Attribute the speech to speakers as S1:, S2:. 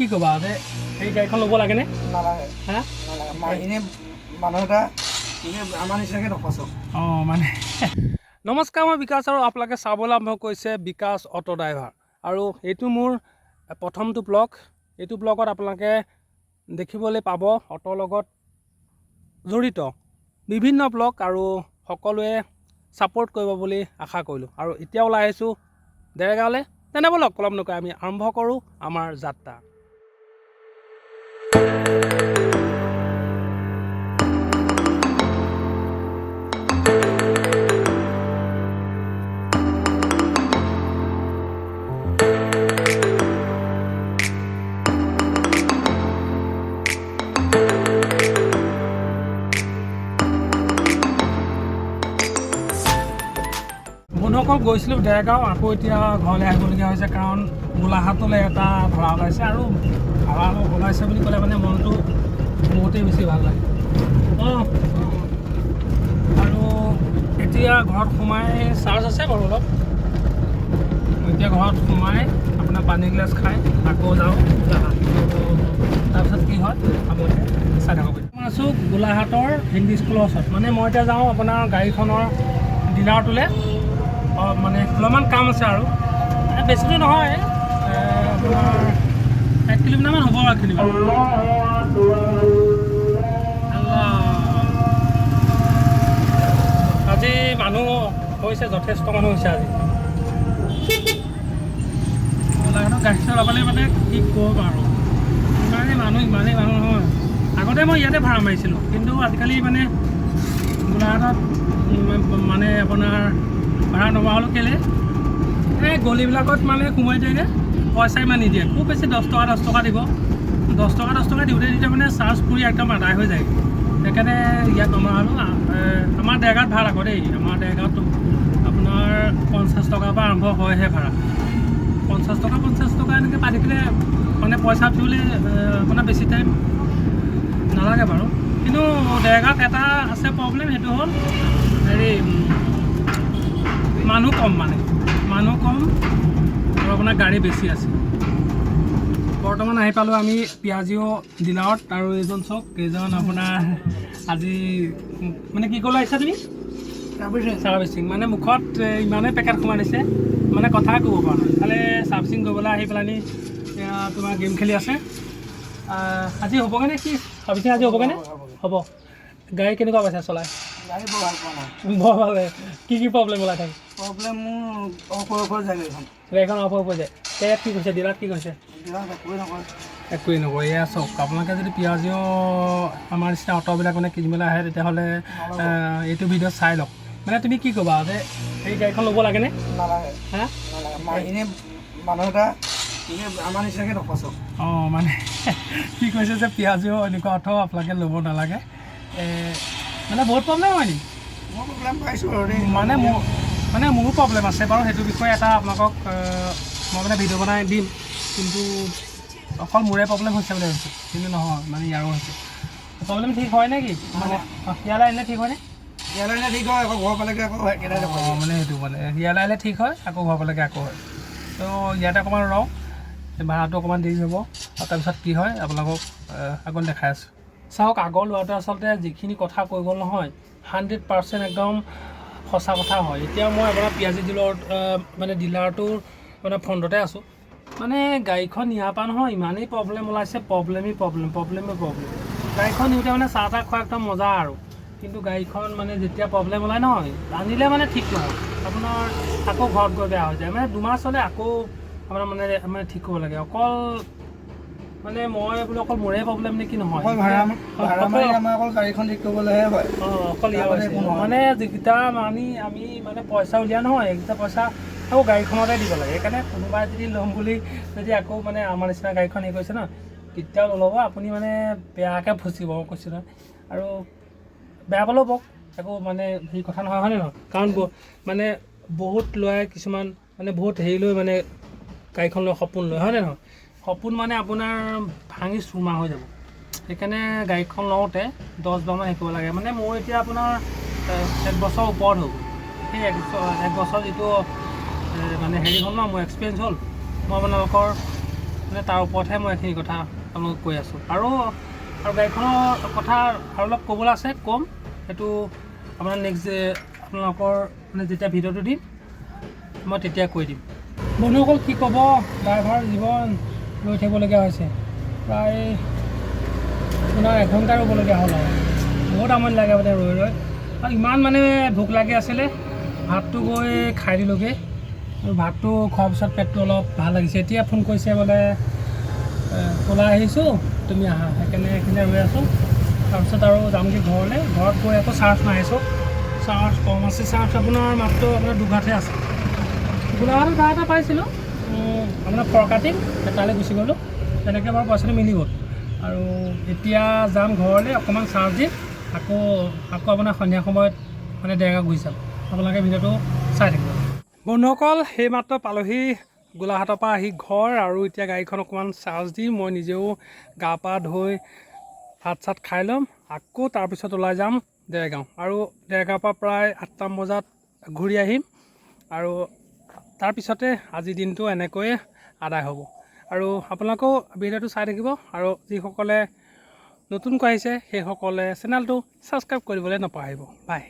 S1: কি ক'বা যে এই গাড়ীখন ল'ব লাগেনে?
S2: নালাগে।
S1: হা?
S2: নালাগে। মা এনেই মানুহ এটা এনেই আমাৰ নিচিনাকৈ নফচাওক
S1: অঁ মানে নমস্কাৰ মই বিকাশ আৰু আপোনালোকে চাবলৈ আৰম্ভ কৰিছে বিকাশ অটো ড্ৰাইভাৰ। আৰু এইটো মোৰ প্ৰথমটো ব্লগ। এইটো ব্লগত আপোনালোকে দেখিবলৈ পাব অটোৰ লগত জড়িত বিভিন্ন ব্লগ আৰু সকলোৱে ছাপোৰ্ট কৰিব বুলি আশা কৰিলোঁ। আৰু এতিয়া ওলাই আহিছোঁ ডেৰগাঁৱলৈ তেনে ব'লক পলম নকৰি আমি আৰম্ভ কৰোঁ আমাৰ যাত্ৰা। বন্ধুসকল গৈছিলোঁ ডেৰগাঁও আকৌ এতিয়া ঘৰলৈ আহিবলগীয়া হৈছে কাৰণ গোলাঘাটলৈ এটা ভাড়া ওলাইছে আৰু ভাড়া ওলাইছে বুলি ক'লে মানে মনটো বহুতেই বেছি ভাল লাগে। আৰু এতিয়া ঘৰত সোমাই চাৰ্জ আছে বাৰু অলপ। এতিয়া ঘৰত সোমাই আপোনাৰ পানী গিলাচ খাই আকৌ যাওঁ। তাৰপিছত কি হয় আপোনালোকে চাই থাকক মই আছোঁ গোলাঘাটৰ হিন্দী স্কুলৰ ওচৰত। মানে মই এতিয়া যাওঁ আপোনাৰ গাড়ীখনৰ ডিলাৰটোলৈ। মানে অলপমান কাম আছে আৰু। বেছি দূৰ নহয় এক কিলোমিটাৰমান হ'ব আৰু কিলোমিটাৰ। আজি মানুহ হৈছে, যথেষ্ট মানুহ হৈছে আজি। গাড়ী চলাবলৈ মানে কি ক'ম আৰু। ইমানেই মানুহ ইমানেই মানুহ নহয়। আগতে মই ইয়াতে ভাড়া মাৰিছিলোঁ, কিন্তু আজিকালি মানে গোলাঘাটত মানে আপোনাৰ ভাড়া হ'লোঁ কেলৈ? এই গলিবিলাকত মানে সোমাই দিয়েগৈ পইচা ইমান নিদিয়ে। খুব বেছি দহ টকা দহ টকা দিব। দহ টকা দহ টকা দিওঁতে দিওঁতে মানে চাৰ্জ কৰি একদম আদায় হৈ যায়। সেইকাৰণে ইয়াত নমৰা হ'লোঁ আমাৰ ডেৰগাঁৱত ভালো আকৌ দেই। আমাৰ ডেৰগাঁৱত আপোনাৰ পঞ্চাছ টকাৰ পৰা আৰম্ভ হয়হে ভাড়া। পঞ্চাছ টকা পঞ্চাছ টকা এনেকৈ পাই থাকিলে মানে পইচা উঠিবলৈ আপোনাৰ বেছি টাইম নালাগে বাৰু। কিন্তু ডেৰগাঁৱত এটা আছে প্ৰব্লেম সেইটো হ'ল হেৰি মানুহ কম মানে। মানুহ কম আৰু আপোনাৰ গাড়ী বেছি আছে। বৰ্তমান আহি পালোঁ আমি পিঁয়াজিও ডিলাৰত আৰু এইজন চাওক কেইজন আপোনাৰ আজি মানে কি ক'লে আহিছা তুমি? ছাৰ্ভিচিং মানে মুখত ইমানেই পেকেট সোমাই দিছে মানে কথাই ক'ব পৰা নাই। খালি ছাৰ্ভিচিং কৰিবলৈ আহি পেলানি তোমাৰ গেম খেলি আছে। আজি হ'বগৈ নে কি? ছাৰ্ভিচিং আজি হ'বগৈ নে? হ'ব। গাড়ী কেনেকুৱা পাইছে? চলাই। বলে কি কি প্রবলেম বলা থাকে?
S2: প্রবলেম অপর অপর জায়গা এখন
S1: এখন অপর অপর যায় তেয়াত কি কৈছে দিলাত কি কৈছে
S2: একোৱেই নকয়
S1: এয়া চাওক আপোনালোকে যদি পিঁয়াজিও আমাৰ নিচিনা অট'বিলাক মানে কিনিবলৈ আহে তেতিয়াহ'লে এইটো ভিডিঅ' চাই লওক। মানে তুমি কি ক'বা যে এই গাড়ীখন ল'ব লাগেনে?
S2: মানুহ এটা আমাৰ নিচিনাকৈ নপচক।
S1: অঁ মানে কি কৈছে যে পিঁয়াজিও এনেকুৱা অট' আপোনালোকে ল'ব নালাগে। মানে বহুত প্ৰব্লেম হয় নেকি
S2: মই প্ৰব্লেম পাইছোঁ
S1: মানে মোৰ মানে মোৰো প্ৰব্লেম আছে বাৰু সেইটো বিষয়ে এটা আপোনালোকক মই মানে ভিডিঅ' বনাই দিম। কিন্তু অকল মোৰে প্ৰব্লেম হৈছে বুলি ভাবিছোঁ কিন্তু নহয় মানে ইয়াৰো হৈছে। প্ৰব্লেম ঠিক হয় নে কি? মানে ইয়ালৈ আহিলে ঠিক হয়নে?
S2: ইয়ালৈ আহিলে ঠিক হয় আকৌ ঘৰ পালেগৈ আকৌ
S1: মানে সেইটো মানে ইয়ালৈ আহিলে ঠিক হয় আকৌ ঘৰ পালেগৈ আকৌ হয়। তো ইয়াতে অকণমান ৰওঁ ভাড়াটো অকণমান দেৰি হ'ব আৰু তাৰপিছত কি হয় আপোনালোকক আগত দেখাই আছোঁ। চাওক আগৰ ল'ৰাটোৱে আচলতে যিখিনি কথা কৈ গ'ল নহয় হাণ্ড্ৰেড পাৰ্চেণ্ট একদম সঁচা কথা হয়। এতিয়া মই আপোনাৰ পিঁয়াজি ডিলাৰত মানে ডিলাৰটোৰ মানে ফ্ৰণ্টতে আছোঁ। মানে গাড়ীখন নিয়াৰ পৰা নহয় ইমানেই প্ৰব্লেম ওলাইছে প্ৰব্লেমেই প্ৰব্লেম প্ৰব্লেমেই প্ৰব্লেম গাড়ীখন নিওঁতে মানে চাহ তাহ খোৱা একদম মজা আৰু। কিন্তু গাড়ীখন মানে যেতিয়া প্ৰব্লেম ওলাই নহয় আনিলে মানে ঠিক নহয়। আপোনাৰ আকৌ ঘৰত গৈ বেয়া হৈ যায়। মানে দুমাহ চলে আকৌ আপোনাৰ মানে মানে ঠিক কৰিব লাগে। অকল মানে মই বোলো অকল মোৰে প্ৰব্লেম নেকি নহয়।
S2: অকল ভাড়া ভাড়া মাৰি আমাৰ অকল গাড়ীখন ঠিক কৰিবলৈহে হয়।
S1: অঁ অকল ইয়াৰ
S2: তাৰবাদে
S1: হৈছে।
S2: একো নহয়।
S1: মানে যিকেইটা মানি আমি মানে পইচা উলিয়া নহয় সেইকেইটা পইচা আকৌ গাড়ীখনতে দিব লাগে। সেইকাৰণে কোনোবাই যদি ল'ম বুলি যদি আকৌ মানে আমাৰ নিচিনা গাড়ীখন হেৰি কৰিছে ন কেতিয়াও নল'ব। আপুনি মানে বেয়াকৈ ফচিব মই কৈছোঁ নহয়। আৰু বেয়া পালেও একো মানে হেৰি কথা নহয় হয়নে নহয়? কাৰণ মানে বহুত ল'ৰাই কিছুমান মানে বহুত হেৰি লৈ মানে গাড়ীখন লৈ সপোন লয় হয়নে নহয়? সপোন মানে আপোনাৰ ভাঙি চুৰমা হৈ যাব। সেইকাৰণে গাড়ীখন লওঁতে দহ বাৰমান শিকিব লাগে। মানে মোৰ এতিয়া আপোনাৰ এক বছৰ ওপৰত হ'ল সেই এক এক বছৰ যিটো মানে হেৰি হ'ল ন মোৰ এক্সপিৰিয়েঞ্চ হ'ল মই আপোনালোকৰ মানে তাৰ ওপৰতহে মই এইখিনি কথা আপোনালোকক কৈ আছোঁ। আৰু আৰু গাড়ীখনৰ কথা আৰু অলপ ক'বলৈ আছে ক'ম। সেইটো আপোনাৰ নেক্সট আপোনালোকৰ মানে যেতিয়া ভিডিঅ'টো দিম মই তেতিয়া কৈ দিম। বন্ধুসকল কি ক'ব? ড্ৰাইভাৰ জীৱন ৰৈ থাকিবলগীয়া হৈছে। প্ৰায় আপোনাৰ এঘণ্টা ৰ'বলগীয়া হ'ল আৰু। বহুত আমনি লাগে মানে ৰৈ ৰৈ। আৰু ইমান মানে ভোক লাগি আছিলে, ভাতটো গৈ খাই দিলোঁগৈ। আৰু ভাতটো খোৱাৰ পিছত পেটটো অলপ ভালো লাগিছে। এতিয়া ফোন কৰিছে বোলে ওলাই আহিছোঁ, তুমি আহা। সেইকাৰণে এইখিনিতে ৰৈ আছোঁ। তাৰপিছত আৰু যামগৈ ঘৰলৈ। ঘৰত গৈ আকৌ চাৰ্জ মাৰিছোঁ চাৰ্জ কম আছে। চাৰ্জ আপোনাৰ মাত্ৰ আপোনাৰ দুঘাটহে আছে। গোলাঘাটত ভাড়া এটা পাইছিলোঁ। আপোনাৰ ফৰকাটিং তালৈ গুচি গ'লোঁ। তেনেকৈ বাৰু পইচাটো মিলি গ'ল। আৰু এতিয়া যাম ঘৰলৈ অকণমান চাৰ্জ দিম। আকৌ আকৌ আপোনাৰ সন্ধিয়া সময়ত মানে ডেৰগাঁও গুচি যাম। আপোনালোকে ভিডিঅ'টো চাই থাকিব। বন্ধুসকল সেইমাত্ৰ পালোহি গোলাঘাটৰ পৰা আহি ঘৰ আৰু এতিয়া গাড়ীখন অকণমান চাৰ্জ দি মই নিজেও গা পা ধুই ভাত চাত খাই ল'ম। আকৌ তাৰপিছত ওলাই যাম ডেৰগাঁও আৰু ডেৰগাঁৱৰ পৰা প্ৰায় আঠটামান বজাত ঘূৰি আহিম। আৰু তাৰপিছতে আজিৰ দিনটো এনেকৈয়ে আদায় হ'ব। আৰু আপোনালোকেও ভিডিঅ'টো চাই থাকিব আৰু যিসকলে নতুনকৈ আহিছে সেইসকলে চেনেলটো ছাবস্ক্ৰাইব কৰিবলৈ নপাহৰিব বাই।